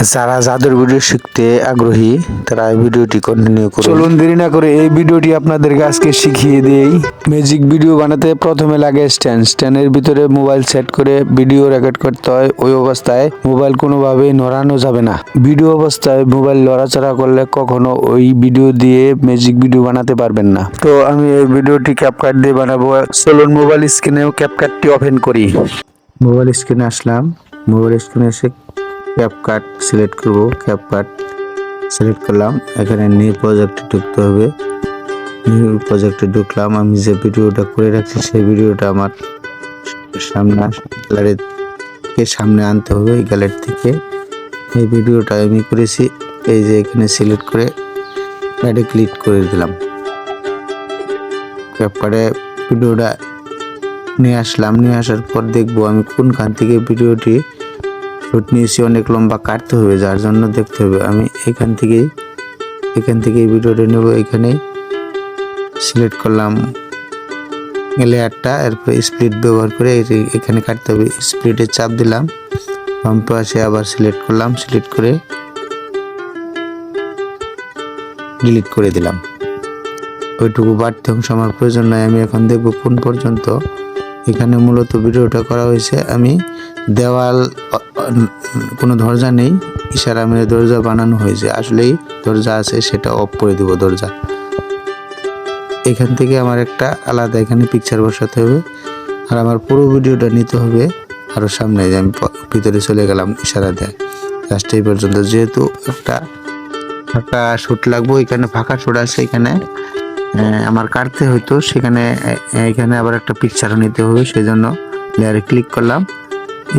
যারা জাদুর ভিডিও শিখতে আগ্রহী তারা এই ভিডিওটি কন্টিনিউ করুন। চলুন দেরি না করে এই ভিডিওটি আপনাদেরকে আজকে শিখিয়ে দেই। ম্যাজিক ভিডিও বানাতে প্রথমে লাগে স্ট্যান্ড স্ট্যান্ডের ভিতরে মোবাইল সেট করে ভিডিও রেকর্ড করতে হয়। ওই অবস্থায় মোবাইল কোনোভাবেই নড়ানো যাবে না। ভিডিও অবস্থায় মোবাইল লড়াচড়া করলে কখনো ওই ভিডিও দিয়ে ম্যাজিক ভিডিও বানাতে পারবেন না। তো আমি এই ভিডিওটি ক্যাপকাট দিয়ে বানাবো। চলুন মোবাইল স্ক্রিনেও ক্যাপকাটটি ওপেন করি। মোবাইল স্ক্রিনে আসলাম। মোবাইল স্ক্রিনে এসে ক্যাপকাট সিলেক্ট করব ক্যাপকাট সিলেক্ট করলাম। এখানে নিউ প্রজেক্টে ঢুকতে হবে। নিউ প্রজেক্টে ঢুকলাম। আমি যে ভিডিওটা করে রাখছি, সেই ভিডিওটা আমার সামনে গ্যালারিকে সামনে আনতে হবে, এই গ্যালারি থেকে। এই ভিডিওটা আমি করেছি, এই যে এখানে সিলেক্ট করে অ্যাডে ক্লিক করে দিলাম। ক্যাপকাটে ভিডিওটা নিয়ে আসলাম। নিয়ে আসার পর দেখব আমি কোনখান থেকে ভিডিওটি শুট নিয়েছি, অনেক লম্বা কাটতে হবে, যার জন্য দেখতে হবে। আমি এখান থেকেই, এখান থেকে ভিডিওটা নেব। এখানে সিলেক্ট করলাম লেয়ারটা এরপরে স্প্লিট ব্যবহার করে এখানে কাটতে হবে। স্প্লিটে চাপ দিলাম, বাম পাশে আবার সিলেক্ট করলাম, সিলেক্ট করে ডিলিট করে দিলাম। ওইটুকু বাড়তি অংশ আমার প্রয়োজন নয় আমি এখন দেখব কোন পর্যন্ত এখানে মূলত ভিডিওটা করা হয়েছে। আমি দেওয়াল কোনো দরজা নেই। ইশারা মেরে দরজা বানানো হয়েছে। আসলেই দরজা আছে, সেটা অফ করে দিব দরজা। এখান থেকে আমার একটা আলাদা এখানে পিকচার বসাতে হবে। আর আমার পুরো ভিডিওটা নিতে হবে আরও সামনে, যে আমি ভিতরে চলে গেলাম ইশারা দেয়। জাস্ট এই পর্যন্ত যেহেতু একটা ফাঁকা শুট লাগবো, এখানে ফাঁকা শুট আছে, এখানে আমার কাটতে হয়তো সেখানে এখানে আবার একটা পিকচারও নিতে হবে সেই জন্য লেয়ারে ক্লিক করলাম।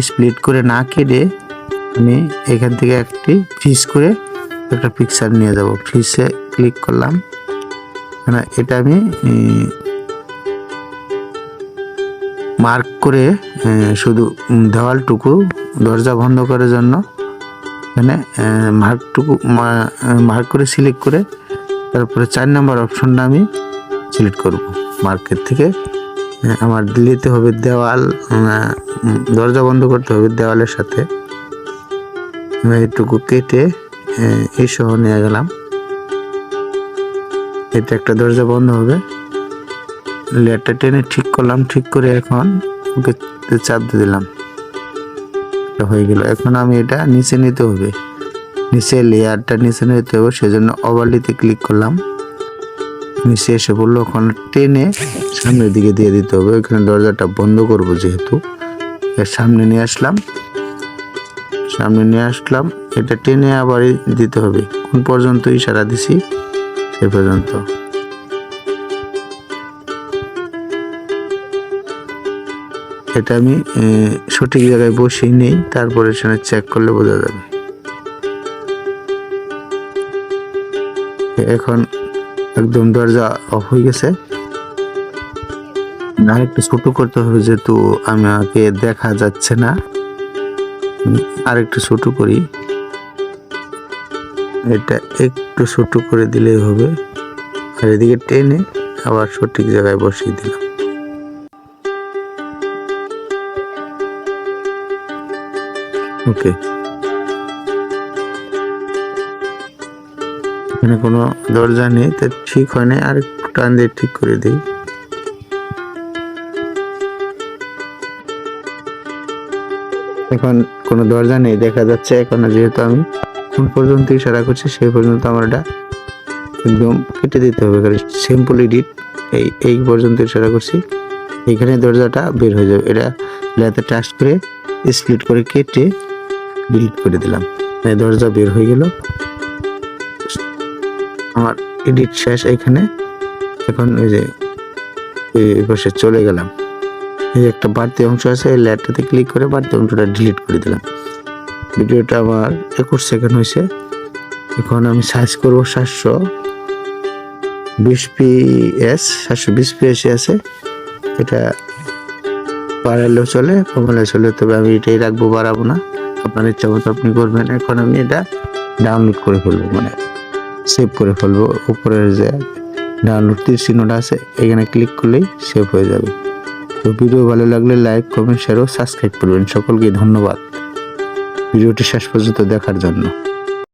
স্প্লিট করে না কেটে আমি এখান থেকে একটি ফ্রিজ করে একটা পিকচার নিয়ে যাব। ফ্রিজে ক্লিক করলাম। মানে এটা আমি মার্ক করে শুধু দেওয়ালটুকু দরজা বন্ধ করার জন্য এখানে মার্কটুকু মার্ক করে সিলেক্ট করে তারপরে চার নাম্বার অপশনটা আমি সিলেক্ট করব মার্কেট থেকে। আমার দিতে হবে দেওয়াল দরজা বন্ধ করতে হবে দেওয়ালের সাথে। আমি এটুকু কেটে এই সহ নিয়ে গেলাম। এটা একটা দরজা বন্ধ হবে। লেয়ারটা টেনে ঠিক করলাম, ঠিক করে এখন ওকে চাপ দিয়ে দিলাম। হয়ে গেল। এখন আমি এটা নিচে নিতে হবে। নিচে লেয়ারটা নিচে নিতে হবে, সেজন্য ওভারলিতে ক্লিক করলাম। নিচে এসে বলল, ওখানে টেনে সামনের দিকে দিয়ে দিতে হবে। ওইখানে দরজাটা বন্ধ করব যেহেতু। এর সামনে নিয়ে আসলাম। সামনে নিয়ে আসলাম। এটা টেনে আবার দিতে হবে। কোন পর্যন্ত ইশারা দিছি, সে পর্যন্ত। এটা আমি সঠিক জায়গায় বসিয়ে নেই, তারপরে সেখানে চেক করলে বোঝা যাবে। এখন একদম দরজা অফ হয়ে গেছে। আর একটু ছোট করতে হবে যেহেতু আমাকে দেখা যাচ্ছে না। আর একটু ছোট করি। এটা একটু ছোট করে দিলেই হবে। আর এদিকে টেনে আবার সঠিক জায়গায় বসিয়ে দিলাম। ওকে। এখানে কোনো দরজা নেই, তা ঠিক হয় না আর টান দিয়ে ঠিক করে দিই। এখন কোনো দরজা নেই, দেখা যাচ্ছে এখন যেহেতু আমি কোন পর্যন্ত ইশারা করছি, সেই পর্যন্ত আমার এটা একদম কেটে দিতে হবে। কারণ সিম্পল এডিট এই এই পর্যন্ত ইশারা করছি। এখানে দরজাটা বের হয়ে যাবে। এটা লেতে টাচ করে স্প্লিট করে কেটে ডিলিট করে দিলাম। এই দরজা বের হয়ে গেল। আমার এডিট শেষ এখানে। এখন ওই যে, এই পাশে চলে গেলাম। এই একটা বাড়তি অংশ আছে, এই লেয়ারটাতে ক্লিক করে বাড়তি অংশটা ডিলিট করে দিলাম। ভিডিওটা আমার একুশ সেকেন্ড হয়েছে। এখন আমি সার্চ করব সাতশো বিশ পিএস, সাতশো বিশ পিএস আছে। এটা বাড়ালেও চলে কমালেও চলে, তবে আমি এটাই রাখব, বাড়াবো না। আপনার ইচ্ছা মতো আপনি করবেন। এখন আমি এটা ডাউনলোড করে ফেলব মানে সেভ করে ফেলব। উপরের যে ডাউনলোড তীর চিহ্নটা আছে, এখানে ক্লিক করলেই সেভ হয়ে যাবে। তো ভিডিও ভালো লাগলে লাইক কমেন্ট শেয়ার ও সাবস্ক্রাইব করবেন। সকলকে ধন্যবাদ। ভিডিওটি শেষ পর্যন্ত দেখার জন্য।